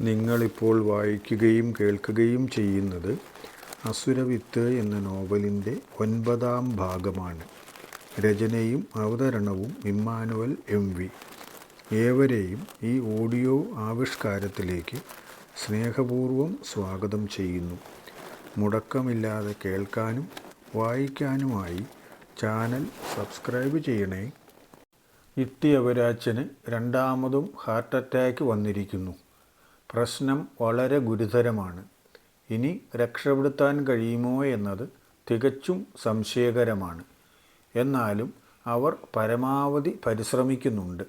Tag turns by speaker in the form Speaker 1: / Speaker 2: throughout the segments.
Speaker 1: നിങ്ങളിപ്പോൾ വായിക്കുകയും കേൾക്കുകയും ചെയ്യുന്നത് അസുരവിത്ത് എന്ന നോവലിന്റെ ഒൻപതാം ഭാഗമാണ്. രചനയും അവതരണവും ഇമ്മാനുവൽ എം വി. ഏവരെയും ഈ ഓഡിയോ ആവിഷ്കാരത്തിലേക്ക് സ്നേഹപൂർവം സ്വാഗതം ചെയ്യുന്നു. മുടക്കമില്ലാതെ കേൾക്കാനും വായിക്കാനുമായി ചാനൽ സബ്സ്ക്രൈബ് ചെയ്യണേ. ഇട്ടിയവരാച്ചന് രണ്ടാമതും ഹാർട്ട് അറ്റാക്ക് വന്നിരിക്കുന്നു. പ്രശ്നം വളരെ ഗുരുതരമാണ്. ഇനി രക്ഷപ്പെടുത്താൻ കഴിയുമോ എന്നത് തികച്ചും സംശയകരമാണ്. എന്നാലും അവർ പരമാവധി പരിശ്രമിക്കുന്നുണ്ട്.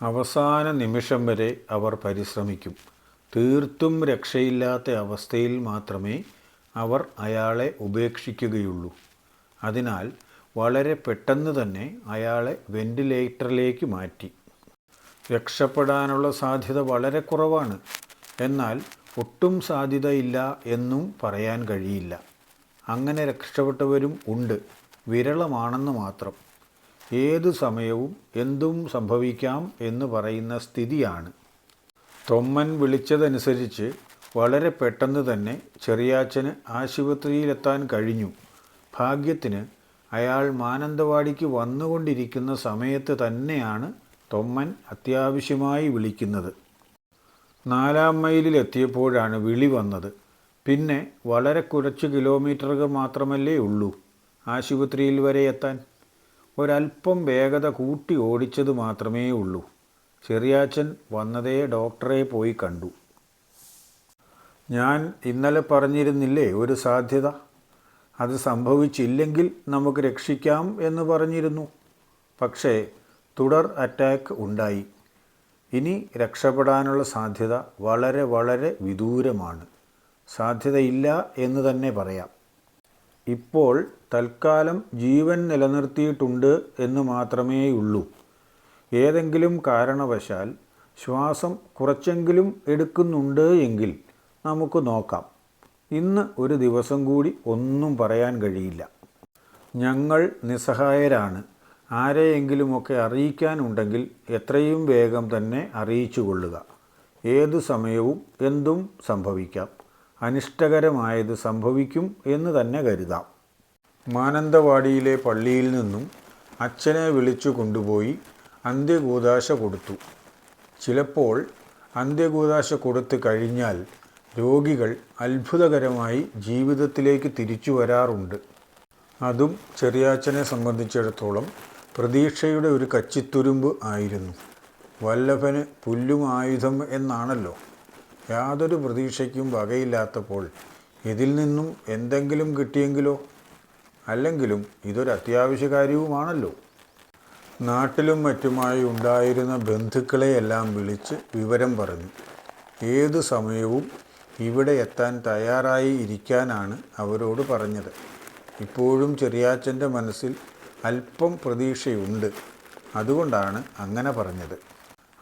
Speaker 1: അവസാന നിമിഷം വരെ അവർ പരിശ്രമിക്കും. തീർത്തും രക്ഷയില്ലാത്ത അവസ്ഥയിൽ മാത്രമേ അവർ അയാളെ ഉപേക്ഷിക്കുകയുള്ളൂ. അതിനാൽ വളരെ പെട്ടെന്ന് തന്നെ അയാളെ വെന്റിലേറ്ററിലേക്ക് മാറ്റി. രക്ഷപ്പെടാനുള്ള സാധ്യത വളരെ കുറവാണ്. എന്നാൽ ഒട്ടും സാധ്യതയില്ല എന്നും പറയാൻ കഴിയില്ല. അങ്ങനെ രക്ഷപ്പെട്ടവരും ഉണ്ട്. വിരളമാണെന്ന് മാത്രം. ഏത് സമയവും എന്തും സംഭവിക്കാം എന്ന് പറയുന്ന സ്ഥിതിയാണ്. തൊമ്മൻ വിളിച്ചതനുസരിച്ച് വളരെ പെട്ടെന്ന് തന്നെ ചെറിയാച്ചന് ആശുപത്രിയിലെത്താൻ കഴിഞ്ഞു. ഭാഗ്യത്തിന് അയാൾ മാനന്തവാടിക്ക് വന്നുകൊണ്ടിരിക്കുന്ന സമയത്ത് തന്നെയാണ് തൊമ്മൻ അത്യാവശ്യമായി വിളിക്കുന്നത്. നാലാം മൈലിലെത്തിയപ്പോഴാണ് വിളി വന്നത്. പിന്നെ വളരെ കുറച്ച് കിലോമീറ്ററുകൾ മാത്രമല്ലേ ഉള്ളൂ ആശുപത്രിയിൽ വരെ എത്താൻ. ഒരല്പം വേഗത കൂട്ടി ഓടിച്ചത് മാത്രമേ ഉള്ളൂ. ചെറിയാച്ചൻ വന്നതേ ഡോക്ടറെ പോയി കണ്ടു. ഞാൻ ഇന്നലെ പറഞ്ഞിരുന്നില്ലേ ഒരു സാധ്യത? അത് സംഭവിച്ചില്ലെങ്കിൽ നമുക്ക് രക്ഷിക്കാം എന്ന് പറഞ്ഞിരുന്നു. പക്ഷേ തുടർ അറ്റാക്ക് ഉണ്ടായി. ഇനി രക്ഷപ്പെടാനുള്ള സാധ്യത വളരെ വളരെ വിദൂരമാണ്. സാധ്യതയില്ല എന്ന് തന്നെ പറയാം. ഇപ്പോൾ തൽക്കാലം ജീവൻ നിലനിർത്തിയിട്ടുണ്ട് എന്ന് മാത്രമേയുള്ളൂ. ഏതെങ്കിലും കാരണവശാൽ ശ്വാസം കുറച്ചെങ്കിലും എടുക്കുന്നുണ്ട് എങ്കിൽ നമുക്ക് നോക്കാം. ഇന്ന് ഒരു ദിവസം കൂടി ഒന്നും പറയാൻ കഴിയില്ല. ഞങ്ങൾ നിസ്സഹായരാണ്. ആരെയെങ്കിലുമൊക്കെ അറിയിക്കാനുണ്ടെങ്കിൽ എത്രയും വേഗം തന്നെ അറിയിച്ചു കൊള്ളുക ഏതു സമയവും എന്തും സംഭവിക്കാം. അനിഷ്ടകരമായത് സംഭവിക്കും എന്ന് തന്നെ കരുതാം. മാനന്തവാടിയിലെ പള്ളിയിൽ നിന്നും അച്ഛനെ വിളിച്ചു കൊണ്ടുപോയി അന്ത്യകൂതാശ കൊടുത്തു. ചിലപ്പോൾ അന്ത്യകൂതാശ കൊടുത്തു കഴിഞ്ഞാൽ രോഗികൾ അത്ഭുതകരമായി ജീവിതത്തിലേക്ക് തിരിച്ചു വരാറുണ്ട്. അതും ചെറിയാച്ചനെ സംബന്ധിച്ചിടത്തോളം പ്രതീക്ഷയുടെ ഒരു കച്ചിത്തുരുമ്പ് ആയിരുന്നു. വല്ലഭന് പുല്ലും ആയുധം എന്നാണല്ലോ. യാതൊരു പ്രതീക്ഷയ്ക്കും വകയില്ലാത്തപ്പോൾ ഇതിൽ നിന്നും എന്തെങ്കിലും കിട്ടിയെങ്കിലോ? അല്ലെങ്കിലും ഇതൊരു അത്യാവശ്യ കാര്യവുമാണല്ലോ. നാട്ടിലും മറ്റുമായി ഉണ്ടായിരുന്ന ബന്ധുക്കളെയെല്ലാം വിളിച്ച് വിവരം പറഞ്ഞു. ഏതു സമയവും ഇവിടെ എത്താൻ തയ്യാറായി ഇരിക്കാനാണ് അവരോട് പറഞ്ഞത്. ഇപ്പോഴും ചെറിയാച്ചന്റെ മനസ്സിൽ അല്പം പ്രതീക്ഷയുണ്ട്. അതുകൊണ്ടാണ് അങ്ങനെ പറഞ്ഞത്.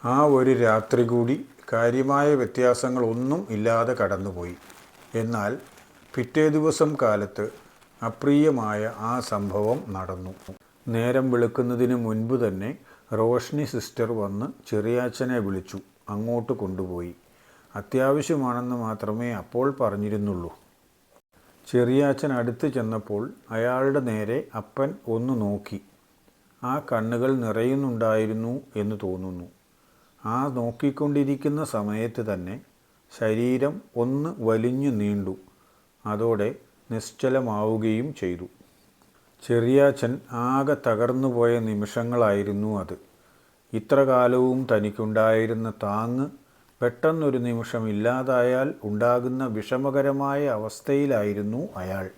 Speaker 1: ആ ഒരു രാത്രി കൂടി കാര്യമായ വ്യത്യാസങ്ങളൊന്നും ഇല്ലാതെ കടന്നുപോയി. എന്നാൽ പിറ്റേ ദിവസം കാലത്ത് അപ്രിയമായ ആ സംഭവം നടന്നു. നേരം വെളുക്കുന്നതിന് മുൻപ് തന്നെ റോഷ്നി സിസ്റ്റർ വന്ന് ചെറിയാച്ചനെ വിളിച്ചു. അങ്ങോട്ട് കൊണ്ടുപോയി. അത്യാവശ്യമാണെന്ന് മാത്രമേ അപ്പോൾ പറഞ്ഞിരുന്നുള്ളൂ. ചെറിയാച്ചൻ അടുത്ത് ചെന്നപ്പോൾ അയാളുടെ നേരെ അപ്പൻ ഒന്ന് നോക്കി. ആ കണ്ണുകൾ നിറയുന്നുണ്ടായിരുന്നു എന്ന് തോന്നുന്നു. ആ നോക്കിക്കൊണ്ടിരിക്കുന്ന സമയത്ത് തന്നെ ശരീരം ഒന്ന് വലിഞ്ഞു നീണ്ടു. അതോടെ നിശ്ചലമാവുകയും ചെയ്തു. ചെറിയാച്ചൻ ആകെ തകർന്നുപോയ നിമിഷങ്ങളായിരുന്നു അത്. ഇത്രകാലവും തനിക്കുണ്ടായിരുന്ന താങ്ങ് പെട്ടെന്നൊരു നിമിഷം ഇല്ലാതായാൽ ഉണ്ടാകുന്ന വിഷമകരമായ അവസ്ഥയിലായിരുന്നു അയാൾ.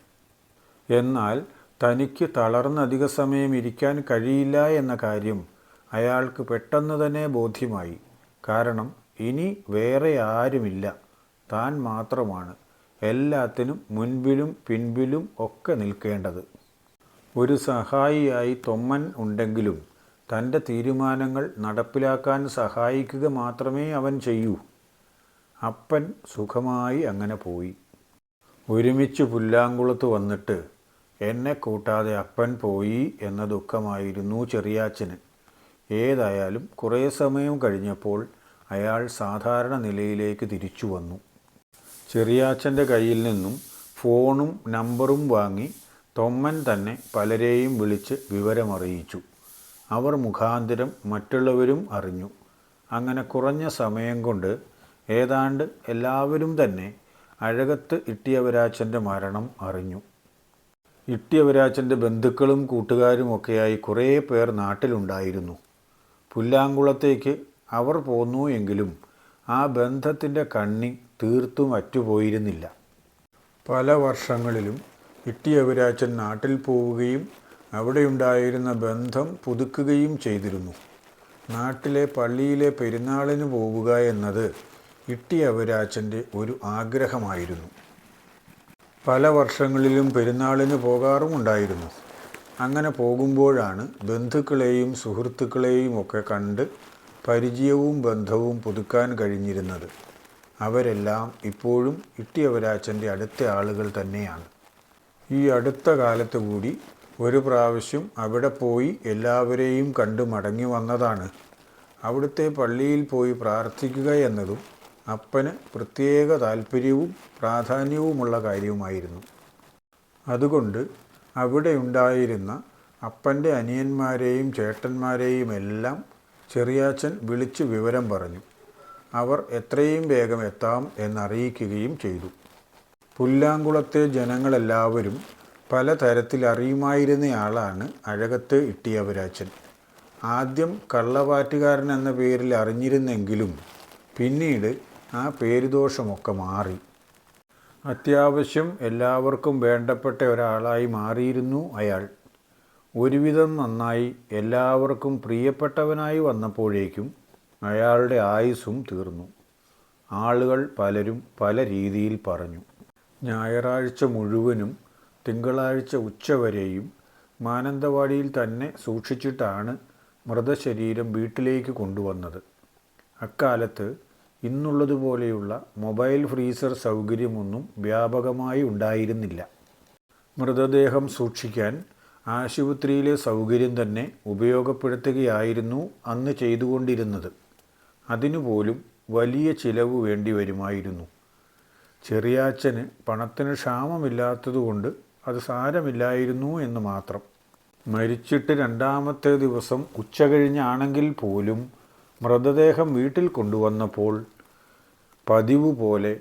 Speaker 1: എന്നാൽ തനിക്ക് തളർന്നധിക സമയം ഇരിക്കാൻ കഴിയില്ല എന്ന കാര്യം അയാൾക്ക് പെട്ടെന്ന് തന്നെ ബോധ്യമായി. കാരണം ഇനി വേറെ ആരുമില്ല. താൻ മാത്രമാണ്. എല്ലാത്തിനും മുൻപിലും പിൻപിലും ഒക്കെ നിൽക്കേണ്ടത്. ഒരു സഹായിയായി തൊമ്മൻ ഉണ്ടെങ്കിലും തന്റെ തീരുമാനങ്ങൾ നടപ്പിലാക്കാൻ സഹായിക്കുക മാത്രമേ അവൻ ചെയ്യൂ. അപ്പൻ സുഖമായി അങ്ങനെ പോയി. ഒരുമിച്ച് പുല്ലാങ്കുളത്ത് വന്നിട്ട് എന്നെ കൂട്ടാതെ അപ്പൻ പോയി എന്ന ദുഃഖമായിരുന്നു ചെറിയാച്ചന്. ഏതായാലും കുറേ സമയം കഴിഞ്ഞപ്പോൾ അയാൾ സാധാരണ നിലയിലേക്ക് തിരിച്ചു വന്നു. ചെറിയാച്ചന്റെ കയ്യിൽ നിന്നും ഫോണും നമ്പറും വാങ്ങി തൊമ്മൻ തന്നെ പലരെയും വിളിച്ച് വിവരമറിയിച്ചു. അവർ മുഖാന്തരം മറ്റുള്ളവരും അറിഞ്ഞു. അങ്ങനെ കുറഞ്ഞ സമയം കൊണ്ട് ഏതാണ്ട് എല്ലാവരും തന്നെ അഴകത്ത് ഇട്ടിയവരാച്ചന്റെ മരണം അറിഞ്ഞു. ഇട്ടിയവരാച്ചന്റെ ബന്ധുക്കളും കൂട്ടുകാരുമൊക്കെയായി കുറേ പേർ നാട്ടിലുണ്ടായിരുന്നു. പുല്ലാങ്കുളത്തേക്ക് അവർ പോന്നു എങ്കിലും ആ ബന്ധത്തിന്റെ കണ്ണി തീർത്തും അറ്റുപോയിരുന്നില്ല. പല വർഷങ്ങളിലും ഇട്ടിയവരാച്ചൻ നാട്ടിൽ പോവുകയും അവിടെയുണ്ടായിരുന്ന ബന്ധം പുതുക്കുകയും ചെയ്തിരുന്നു. നാട്ടിലെ പള്ളിയിലെ പെരുന്നാളിന് പോവുക എന്നത് ഇട്ടിയവരാച്ചന്റെ ഒരു ആഗ്രഹമായിരുന്നു. പല വർഷങ്ങളിലും പെരുന്നാളിന് പോകാറുമുണ്ടായിരുന്നു അങ്ങനെ പോകുമ്പോഴാണ് ബന്ധുക്കളെയും സുഹൃത്തുക്കളെയും ഒക്കെ കണ്ട് പരിചയവും ബന്ധവും പുതുക്കാൻ കഴിഞ്ഞിരുന്നത്. അവരെല്ലാം ഇപ്പോഴും ഇട്ടിയവരാച്ചന്റെ അടുത്ത ആളുകൾ തന്നെയാണ്. ഈ അടുത്ത കാലത്ത് കൂടി ഒരു പ്രാവശ്യം അവിടെ പോയി എല്ലാവരെയും കണ്ട് മടങ്ങി വന്നതാണ്. അവിടുത്തെ പള്ളിയിൽ പോയി പ്രാർത്ഥിക്കുക എന്നതും അപ്പന് പ്രത്യേക താല്പര്യവും പ്രാധാന്യവുമുള്ള കാര്യവുമായിരുന്നു. അതുകൊണ്ട് അവിടെ ഉണ്ടായിരുന്ന അപ്പന്റെ അനിയന്മാരെയും ചേട്ടന്മാരെയും എല്ലാം ചെറിയാച്ചൻ വിളിച്ച് വിവരം പറഞ്ഞു. അവർ എത്രയും വേഗം എത്താം എന്നറിയിക്കുകയും ചെയ്തു. പുല്ലാങ്കുളത്തെ ജനങ്ങളെല്ലാവരും പലതരത്തിൽ അറിയുമായിരുന്നയാളാണ് അഴകത്ത് ഇട്ടിയവരാച്ചൻ. ആദ്യം കള്ളവാറ്റുകാരൻ എന്ന പേരിൽ അറിഞ്ഞിരുന്നെങ്കിലും പിന്നീട് ആ പേരുദോഷമൊക്കെ മാറി. അത്യാവശ്യം എല്ലാവർക്കും വേണ്ടപ്പെട്ട ഒരാളായി മാറിയിരുന്നു അയാൾ. ഒരുവിധം നന്നായി എല്ലാവർക്കും പ്രിയപ്പെട്ടവനായി വന്നപ്പോഴേക്കും അയാളുടെ ആയുസ്സും തീർന്നു. ആളുകൾ പലരും പല രീതിയിൽ പറഞ്ഞു. ഞായറാഴ്ച മുഴുവനും തിങ്കളാഴ്ച ഉച്ചവരെയും മാനന്തവാടിയിൽ തന്നെ സൂക്ഷിച്ചിട്ടാണ് മൃതശരീരം വീട്ടിലേക്ക് കൊണ്ടുവന്നത്. അക്കാലത്ത് ഇന്നുള്ളതുപോലെയുള്ള മൊബൈൽ ഫ്രീസർ സൗകര്യമൊന്നും വ്യാപകമായി ഉണ്ടായിരുന്നില്ല. മൃതദേഹം സൂക്ഷിക്കാൻ ആശുപത്രിയിലെ സൗകര്യം തന്നെ ഉപയോഗപ്പെടുത്തുകയായിരുന്നു അന്ന് ചെയ്തുകൊണ്ടിരുന്നത്. അതിനുപോലും വലിയ ചിലവ് വേണ്ടി വരുമായിരുന്നു ചെറിയാച്ചന് പണത്തിന് ക്ഷാമമില്ലാത്തതുകൊണ്ട് അത് സാരമില്ലായിരുന്നു എന്ന് മാത്രം. മരിച്ചിട്ട് രണ്ടാമത്തെ ദിവസം ഉച്ച കഴിഞ്ഞാണെങ്കിൽ പോലും മൃതദേഹം വീട്ടിൽ കൊണ്ടുവന്നപ്പോൾ പതിവ് പോലെ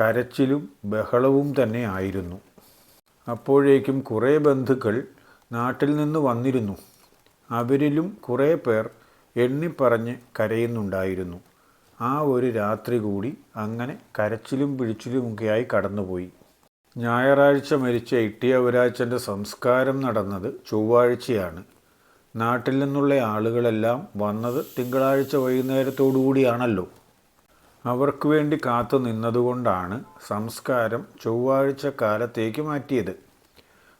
Speaker 1: കരച്ചിലും ബഹളവും തന്നെ ആയിരുന്നു. അപ്പോഴേക്കും കുറേ ബന്ധുക്കൾ നാട്ടിൽ നിന്ന് വന്നിരുന്നു. അവരിലും കുറേ പേർ എണ്ണിപ്പറഞ്ഞ് കരയുന്നുണ്ടായിരുന്നു. ആ ഒരു രാത്രി കൂടി അങ്ങനെ കരച്ചിലും പിടിച്ചിലുമൊക്കെയായി കടന്നുപോയി. ഞായറാഴ്ച മരിച്ച ഇട്ടിയവരാച്ചന്റെ സംസ്കാരം നടന്നത് ചൊവ്വാഴ്ചയാണ്. നാട്ടിൽ നിന്നുള്ള ആളുകളെല്ലാം വന്നത് തിങ്കളാഴ്ച വൈകുന്നേരത്തോടുകൂടിയാണല്ലോ. അവർക്ക് വേണ്ടി കാത്തു നിന്നതുകൊണ്ടാണ് സംസ്കാരം ചൊവ്വാഴ്ച കാലത്തേക്ക് മാറ്റിയത്.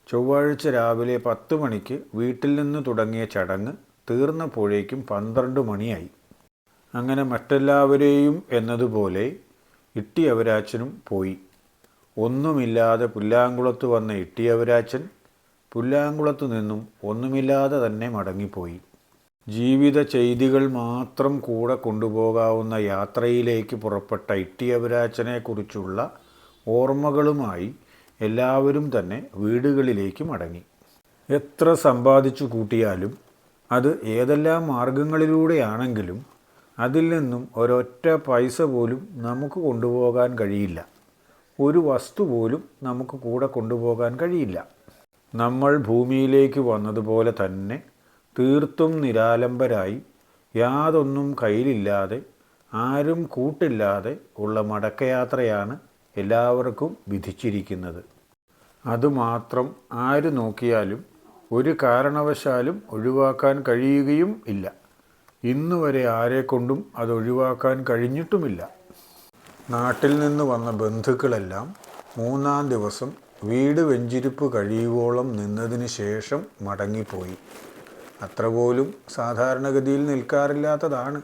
Speaker 1: ചൊവ്വാഴ്ച രാവിലെ പത്ത് മണിക്ക് വീട്ടിൽ നിന്ന് തുടങ്ങിയ ചടങ്ങ് തീർന്നപ്പോഴേക്കും പന്ത്രണ്ട് മണിയായി. അങ്ങനെ മറ്റെല്ലാവരെയും എന്നതുപോലെ ഇട്ടിയവരാച്ചനും പോയി. ഒന്നുമില്ലാതെ പുല്ലാങ്കുളത്ത് വന്ന ഇട്ടിയവരാച്ചൻ പുല്ലാങ്കുളത്തു നിന്നും ഒന്നുമില്ലാതെ തന്നെ മടങ്ങിപ്പോയി. ജീവിത ചെയ്തികൾ മാത്രം കൂടെ കൊണ്ടുപോകാവുന്ന യാത്രയിലേക്ക് പുറപ്പെട്ട ഇട്ടിയവരാച്ചനെക്കുറിച്ചുള്ള ഓർമ്മകളുമായി എല്ലാവരും തന്നെ വീടുകളിലേക്ക് മടങ്ങി. എത്ര സമ്പാദിച്ചു കൂട്ടിയാലും അത് ഏതെല്ലാം മാർഗങ്ങളിലൂടെയാണെങ്കിലും അതിൽ നിന്നും ഒരൊറ്റ പൈസ പോലും നമുക്ക് കൊണ്ടുപോകാൻ കഴിയില്ല. ഒരു വസ്തു പോലും നമുക്ക് കൂടെ കൊണ്ടുപോകാൻ കഴിയില്ല. നമ്മൾ ഭൂമിയിലേക്ക് വന്നതുപോലെ തന്നെ തീർത്തും നിരാലംബരായി യാതൊന്നും കയ്യിലില്ലാതെ ആരും കൂട്ടില്ലാതെ ഉള്ള മടക്കയാത്രയാണ് എല്ലാവർക്കും വിധിച്ചിരിക്കുന്നത്. അതുമാത്രം ആര് നോക്കിയാലും ഒരു കാരണവശാലും ഒഴിവാക്കാൻ കഴിയുകയും ഇല്ല. ഇന്നുവരെ ആരെക്കൊണ്ടും അത് ഒഴിവാക്കാൻ കഴിഞ്ഞിട്ടുമില്ല. നാട്ടിൽ നിന്ന് വന്ന ബന്ധുക്കളെല്ലാം മൂന്നാം ദിവസം വീട് വെഞ്ചിരിപ്പ് കഴിയുവോളം നിന്നതിന് ശേഷം മടങ്ങിപ്പോയി. അത്ര പോലും സാധാരണഗതിയിൽ നിൽക്കാറില്ലാത്തതാണ്.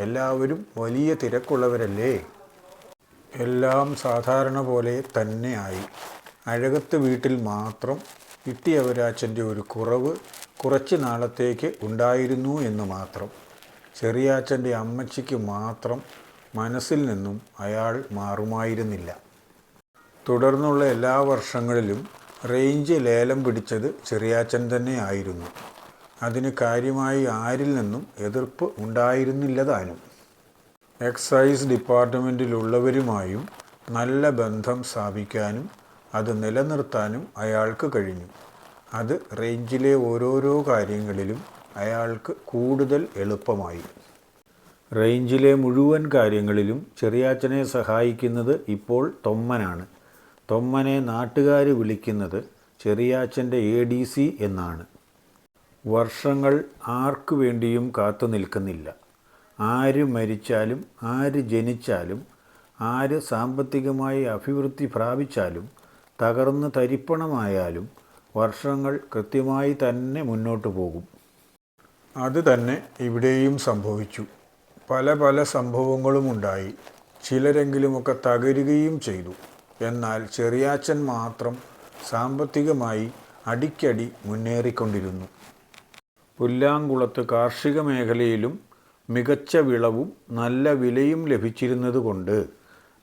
Speaker 1: എല്ലാവരും വലിയ തിരക്കുള്ളവരല്ലേ? എല്ലാം സാധാരണ പോലെ തന്നെയായി അഴകത്ത് വീട്ടിൽ മാത്രം ഇട്ടിയവരാച്ചന്റെ ഒരു കുറവ് കുറച്ച് നാളത്തേക്ക് ഉണ്ടായിരുന്നു എന്ന് മാത്രം. ചെറിയാച്ചന്റെ അമ്മച്ചിക്ക് മാത്രം മനസ്സിൽ നിന്നും അയാൾ മാറുമായിരുന്നില്ല. തുടർന്നുള്ള എല്ലാ വർഷങ്ങളിലും റേഞ്ച് ലേലം പിടിച്ചത് ചെറിയാച്ചൻ തന്നെയായിരുന്നു അതിന് കാര്യമായി ആരിൽ നിന്നും എതിർപ്പ് ഉണ്ടായിരുന്നില്ല താനും എക്സൈസ് ഡിപ്പാർട്ട്മെന്റിലുള്ളവരുമായും നല്ല ബന്ധം സ്ഥാപിക്കാനും അത് നിലനിർത്താനും അയാൾക്ക് കഴിഞ്ഞു. അത് റേഞ്ചിലെ ഓരോരോ കാര്യങ്ങളിലും അയാൾക്ക് കൂടുതൽ എളുപ്പമായി. റേഞ്ചിലെ മുഴുവൻ കാര്യങ്ങളിലും ചെറിയാച്ചനെ സഹായിക്കുന്നത് ഇപ്പോൾ തൊമ്മനാണ്. തൊമ്മനെ നാട്ടുകാർ വിളിക്കുന്നത് ചെറിയാച്ചന്റെ എ ഡി സി എന്നാണ്. വർഷങ്ങൾ ആർക്കു വേണ്ടിയും കാത്തു നിൽക്കുന്നില്ല. ആര് മരിച്ചാലും ആര് ജനിച്ചാലും ആര് സാമ്പത്തികമായി അഭിവൃദ്ധി പ്രാപിച്ചാലും തകർന്ന് തരിപ്പണമായാലും വർഷങ്ങൾ കൃത്യമായി തന്നെ മുന്നോട്ട് പോകും. അത് തന്നെ ഇവിടെയും സംഭവിച്ചു. പല പല സംഭവങ്ങളും ഉണ്ടായി ചിലരെങ്കിലുമൊക്കെ തകരുകയും ചെയ്തു. എന്നാൽ ചെറിയാച്ചൻ മാത്രം സാമ്പത്തികമായി അടിക്കടി മുന്നേറിക്കൊണ്ടിരുന്നു. പുല്ലാങ്കുളത്ത് കാർഷിക മേഖലയിലും മികച്ച വിളവും നല്ല വിലയും ലഭിച്ചിരുന്നതുകൊണ്ട്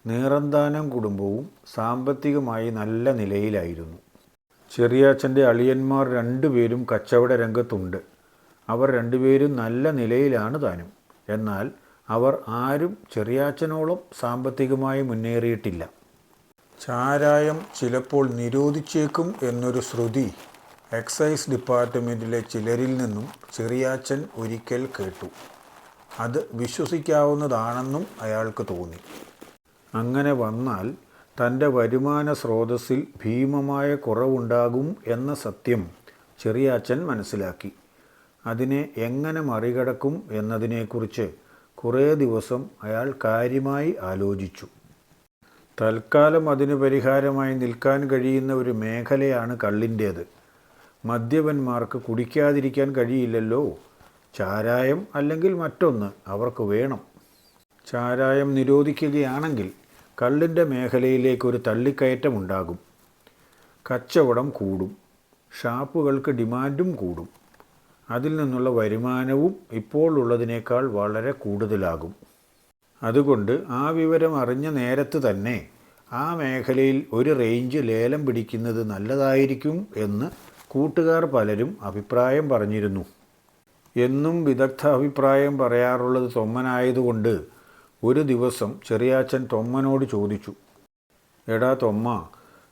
Speaker 1: നീറന്താനം കുടുംബവും സാമ്പത്തികമായി നല്ല നിലയിലായിരുന്നു. ചെറിയാച്ചന്റെ അളിയന്മാർ രണ്ടുപേരും കച്ചവട രംഗത്തുണ്ട്. അവർ രണ്ടുപേരും നല്ല നിലയിലാണ് താനും. എന്നാൽ അവർ ആരും ചെറിയാച്ചനോളം സാമ്പത്തികമായി മുന്നേറിയിട്ടില്ല. ചാരായം ചിലപ്പോൾ നിരോധിച്ചേക്കും എന്നൊരു ശ്രുതി എക്സൈസ് ഡിപ്പാർട്ട്മെന്റിലെ ചിലരിൽ നിന്നും ചെറിയാച്ചൻ ഒരിക്കൽ കേട്ടു. അത് വിശ്വസിക്കാവുന്നതാണെന്നും അയാൾക്ക് തോന്നി. അങ്ങനെ വന്നാൽ തന്റെ വരുമാന സ്രോതസ്സിൽ ഭീമമായ കുറവുണ്ടാകും എന്ന സത്യം ചെറിയാച്ചൻ മനസ്സിലാക്കി. അതിനെ എങ്ങനെ മറികടക്കും എന്നതിനെക്കുറിച്ച് കുറേ ദിവസം അയാൾ കാര്യമായി ആലോചിച്ചു. തൽക്കാലം അതിന് പരിഹാരമായി നിൽക്കാൻ കഴിയുന്ന ഒരു മേഖലയാണ് കള്ളിന്റേത്. മദ്യപന്മാർക്ക് കുടിക്കാതിരിക്കാൻ കഴിയില്ലല്ലോ. ചാരായം അല്ലെങ്കിൽ മറ്റൊന്ന് അവർക്ക് വേണം. ചാരായം നിരോധിക്കുകയാണെങ്കിൽ കള്ളിന്റെ മേഖലയിലേക്കൊരു തള്ളിക്കയറ്റമുണ്ടാകും കച്ചവടം കൂടും. ഷാപ്പുകൾക്ക് ഡിമാൻഡും കൂടും. അതിൽ നിന്നുള്ള വരുമാനവും ഇപ്പോൾ ഉള്ളതിനേക്കാൾ വളരെ കൂടുതലാകും. അതുകൊണ്ട് ആ വിവരം അറിഞ്ഞ നേരത്ത് തന്നെ ആ മേഖലയിൽ ഒരു റേഞ്ച് ലേലം പിടിക്കുന്നത് നല്ലതായിരിക്കും എന്ന് കൂട്ടുകാർ പലരും അഭിപ്രായം പറഞ്ഞിരുന്നു. എന്നും വിദഗ്ധ അഭിപ്രായം പറയാറുള്ളത് തൊമ്മനായതുകൊണ്ട് ഒരു ദിവസം ചെറിയാച്ചൻ തൊമ്മനോട് ചോദിച്ചു എടാ തൊമ്മ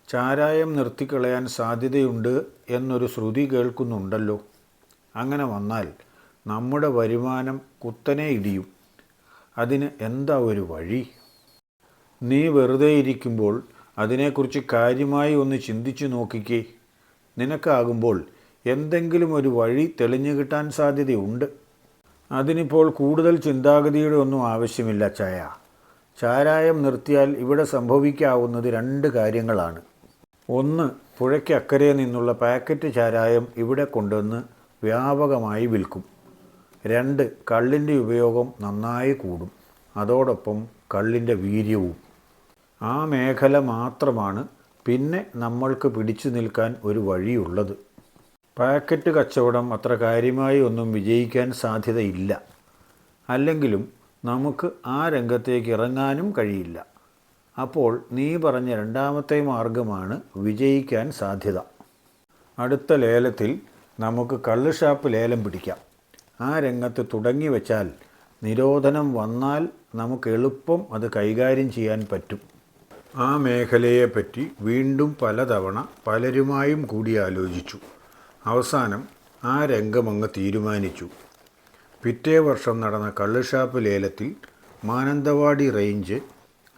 Speaker 1: ചാരായം നിർത്തിക്കളയാൻ സാധ്യതയുണ്ട് എന്നൊരു ശ്രുതി കേൾക്കുന്നുണ്ടല്ലോ. അങ്ങനെ വന്നാൽ നമ്മുടെ വരുമാനം കുത്തനെ ഇടിയും. അതിന് എന്താ ഒരു വഴി? നീ വെറുതെ ഇരിക്കുമ്പോൾ അതിനെക്കുറിച്ച് കാര്യമായി ഒന്ന് ചിന്തിച്ചു നോക്കിക്കേ. നിനക്കാകുമ്പോൾ എന്തെങ്കിലും ഒരു വഴി തെളിഞ്ഞു കിട്ടാൻ സാധ്യതയുണ്ട്. അതിനിപ്പോൾ കൂടുതൽ ചിന്താഗതിയുടെ ഒന്നും ആവശ്യമില്ല ചായ ചാരായം നിർത്തിയാൽ ഇവിടെ സംഭവിക്കാവുന്നത് രണ്ട് കാര്യങ്ങളാണ്. ഒന്ന് പുഴയ്ക്കക്കരെ നിന്നുള്ള പാക്കറ്റ് ചാരായം ഇവിടെ കൊണ്ടുവന്ന് വ്യാപകമായി വിൽക്കും. രണ്ട് കള്ളിന്റെ ഉപയോഗം നന്നായി കൂടും. അതോടൊപ്പം കള്ളിന്റെ വീര്യവും. ആ മേഖല മാത്രമാണ് പിന്നെ നമ്മൾക്ക് പിടിച്ചു നിൽക്കാൻ ഒരു വഴിയുള്ളത്. പാക്കറ്റ് കച്ചവടം അത്ര കാര്യമായി ഒന്നും വിജയിക്കാൻ സാധ്യതയില്ല. അല്ലെങ്കിലും നമുക്ക് ആ രംഗത്തേക്ക് ഇറങ്ങാനും കഴിയില്ല. അപ്പോൾ നീ പറഞ്ഞ രണ്ടാമത്തെ മാർഗമാണ് വിജയിക്കാൻ സാധ്യത. അടുത്ത ലേലത്തിൽ നമുക്ക് കള്ള് ഷാപ്പ് ലേലം പിടിക്കാം. ആ രംഗത്ത് തുടങ്ങി വെച്ചാൽ നിരോധനം വന്നാൽ നമുക്ക് എളുപ്പം അത് കൈകാര്യം ചെയ്യാൻ പറ്റും. ആ മേഖലയെപ്പറ്റി വീണ്ടും പലതവണ പലരുമായും കൂടി ആലോചിച്ചു അവസാനം ആ രംഗമങ്ങ് തീരുമാനിച്ചു. പിറ്റേ വർഷം നടന്ന കള്ളുഷാപ്പ് ലേലത്തിൽ മാനന്തവാടി റേഞ്ച്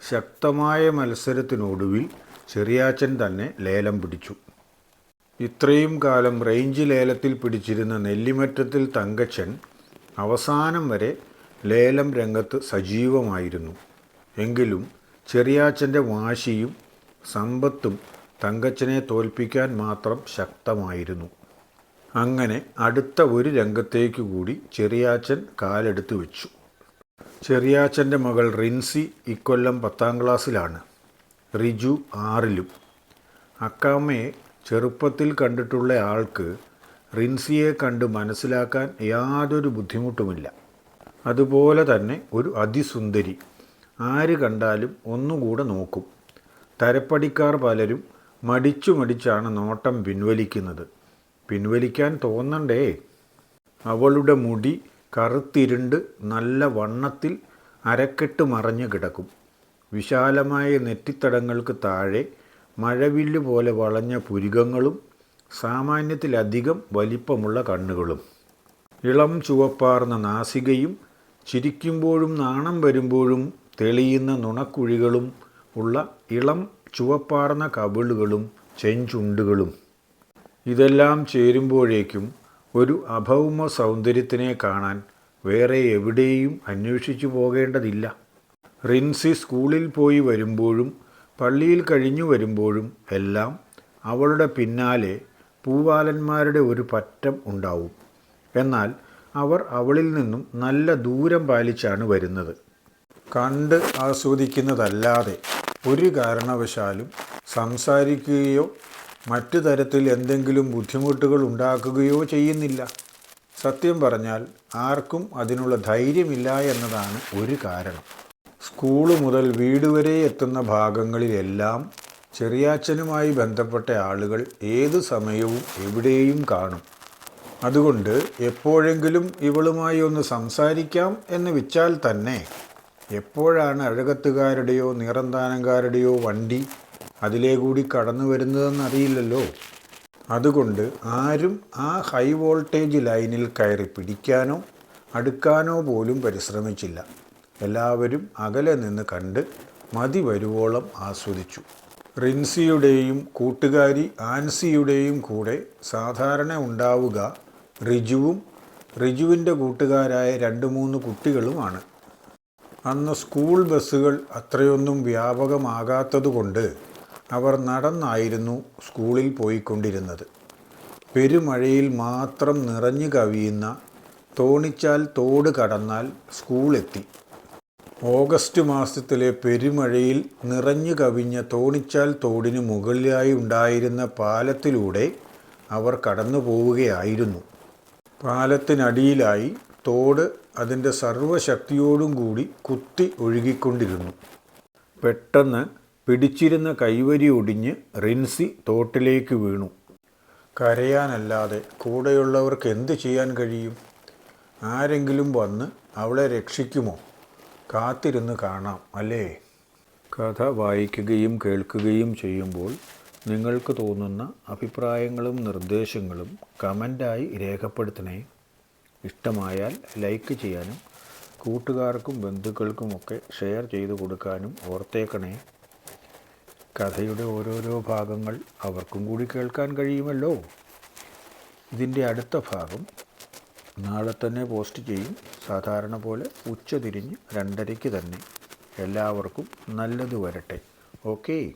Speaker 1: ശക്തമായ മത്സരത്തിനൊടുവിൽ ചെറിയാച്ചൻ തന്നെ ലേലം പിടിച്ചു. ഇത്രയും കാലം റേഞ്ച് ലേലത്തിൽ പിടിച്ചിരുന്ന നെല്ലിമറ്റത്തിൽ തങ്കച്ചൻ അവസാനം വരെ ലേലം രംഗത്ത് സജീവമായിരുന്നു. എങ്കിലും ചെറിയാച്ചന്റെ വാശിയും സമ്പത്തും തങ്കച്ചനെ തോൽപ്പിക്കാൻ മാത്രം ശക്തമായിരുന്നു. അങ്ങനെ അടുത്ത ഒരു രംഗത്തേക്ക് കൂടി ചെറിയാച്ചൻ കാലെടുത്ത് വെച്ചു. ചെറിയാച്ചന്റെ മകൾ റിൻസി ഇക്കൊല്ലം പത്താം ക്ലാസ്സിലാണ്. റിജു ആറിലും. അക്കാമ്മയെ ചെറുപ്പത്തിൽ കണ്ടിട്ടുള്ള ആൾക്ക് റിൻസിയെ കണ്ട് മനസ്സിലാക്കാൻ യാതൊരു ബുദ്ധിമുട്ടുമില്ല. അതുപോലെ തന്നെ ഒരു അതിസുന്ദരി. ആര് കണ്ടാലും ഒന്നുകൂടെ നോക്കും. തരപ്പടിക്കാർ പലരും മടിച്ചു മടിച്ചാണ് നോട്ടം പിൻവലിക്കുന്നത്. പിൻവലിക്കാൻ തോന്നണ്ടേ? അവളുടെ മുടി കറുത്തിരുണ്ട് നല്ല വണ്ണത്തിൽ അരക്കെട്ട് മറഞ്ഞു കിടക്കും. വിശാലമായ നെറ്റിത്തടങ്ങൾക്ക് താഴെ മഴവില്ല് പോലെ വളഞ്ഞ പുരികങ്ങളും സാമാന്യത്തിലധികം വലിപ്പമുള്ള കണ്ണുകളും. ഇളം ചുവപ്പാർന്ന നാസികയും ചിരിക്കുമ്പോഴും നാണം വരുമ്പോഴും തെളിയുന്ന നുണക്കുഴികളും ഉള്ള ഇളം ചുവപ്പാർന്ന കവിളുകളും ചെഞ്ചുണ്ടുകളും. ഇതെല്ലാം ചേരുമ്പോഴേക്കും ഒരു അഭൗമ സൗന്ദര്യത്തിനെ കാണാൻ വേറെ എവിടെയും അന്വേഷിച്ചു പോകേണ്ടതില്ല. റിൻസി സ്കൂളിൽ പോയി വരുമ്പോഴും പള്ളിയിൽ കഴിഞ്ഞു വരുമ്പോഴും എല്ലാം അവളുടെ പിന്നാലെ പൂവാലന്മാരുടെ ഒരു പറ്റം ഉണ്ടാവും. എന്നാൽ അവർ അവളിൽ നിന്നും നല്ല ദൂരം പാലിച്ചാണ് വരുന്നത്. കണ്ട് ആസ്വദിക്കുന്നതല്ലാതെ ഒരു കാരണവശാലും സംസാരിക്കുകയോ മറ്റു തരത്തിൽ എന്തെങ്കിലും ബുദ്ധിമുട്ടുകൾ ഉണ്ടാക്കുകയോ ചെയ്യുന്നില്ല. സത്യം പറഞ്ഞാൽ ആർക്കും അതിനുള്ള ധൈര്യമില്ല എന്നതാണ് ഒരു കാരണം. സ്കൂൾ മുതൽ വീട് വരെ എത്തുന്ന ഭാഗങ്ങളിലെല്ലാം ചെറിയാച്ചനുമായി ബന്ധപ്പെട്ട ആളുകൾ ഏത് സമയവും എവിടെയും കാണും. അതുകൊണ്ട് എപ്പോഴെങ്കിലും ഇവളുമായി ഒന്ന് സംസാരിക്കാം എന്ന് വെച്ചാൽ തന്നെ എപ്പോഴാണ് അഴകത്തുകാരുടെയോ നിറന്താനക്കാരുടെയോ വണ്ടി അതിലേ കൂടി കടന്നു വരുന്നതെന്നറിയില്ലല്ലോ അതുകൊണ്ട് ആരും ആ ഹൈ വോൾട്ടേജ് ലൈനിൽ കയറി പിടിക്കാനോ അടുക്കാനോ പോലും പരിശ്രമിച്ചില്ല. എല്ലാവരും അകലെ നിന്ന് കണ്ട് മതി വരുവോളം ആസ്വദിച്ചു. റിൻസിയുടെയും കൂട്ടുകാരി ആൻസിയുടെയും കൂടെ സാധാരണ ഉണ്ടാവുക റിജുവും റിജുവിന്റെ കൂട്ടുകാരായ രണ്ട് മൂന്ന് കുട്ടികളുമാണ്. അന്ന് സ്കൂൾ ബസ്സുകൾ അത്രയൊന്നും വ്യാപകമാകാത്തതുകൊണ്ട് അവർ നടന്നായിരുന്നു സ്കൂളിൽ പോയിക്കൊണ്ടിരുന്നത്. പെരുമഴയിൽ മാത്രം നിറഞ്ഞു കവിയുന്ന തോണിച്ചാൽ തോട് കടന്നാൽ സ്കൂളെത്തി. ഓഗസ്റ്റ് മാസത്തിലെ പെരുമഴയിൽ നിറഞ്ഞു കവിഞ്ഞ തോണിച്ചാൽ തോടിന് മുകളിലായി ഉണ്ടായിരുന്ന പാലത്തിലൂടെ അവർ കടന്നു പോവുകയായിരുന്നു. പാലത്തിനടിയിലായി തോട് അതിന്റെ സർവശക്തിയോടും കൂടി കുത്തി ഒഴുകിക്കൊണ്ടിരുന്നു. പെട്ടെന്ന് പിടിച്ചിരുന്ന കൈവരി ഒടിഞ്ഞ് റിൻസി തോട്ടിലേക്ക് വീണു. കരയാനല്ലാതെ കൂടെയുള്ളവർക്ക് എന്ത് ചെയ്യാൻ കഴിയും? ആരെങ്കിലും വന്ന് അവളെ രക്ഷിക്കുമോ? കാത്തിരുന്ന് കാണാം അല്ലേ? കഥ വായിക്കുകയും കേൾക്കുകയും ചെയ്യുമ്പോൾ നിങ്ങൾക്ക് തോന്നുന്ന അഭിപ്രായങ്ങളും നിർദ്ദേശങ്ങളും കമന്റായി രേഖപ്പെടുത്തണേ. ഇഷ്ടമായാൽ ലൈക്ക് ചെയ്യാനും കൂട്ടുകാർക്കും ബന്ധുക്കൾക്കുമൊക്കെ ഷെയർ ചെയ്തു കൊടുക്കാനും ഓർത്തേക്കണേ. കഥയുടെ ഓരോരോ ഭാഗങ്ങൾ അവർക്കും കൂടി കേൾക്കാൻ കഴിയുമല്ലോ. ഇതിന്റെ അടുത്ത ഭാഗം നാളെ തന്നെ പോസ്റ്റ് ചെയ്യും. സാധാരണ പോലെ ഉച്ച തിരിഞ്ഞ് രണ്ടരയ്ക്ക് തന്നെ. എല്ലാവർക്കും നല്ലത് വരട്ടെ. ഓക്കേ.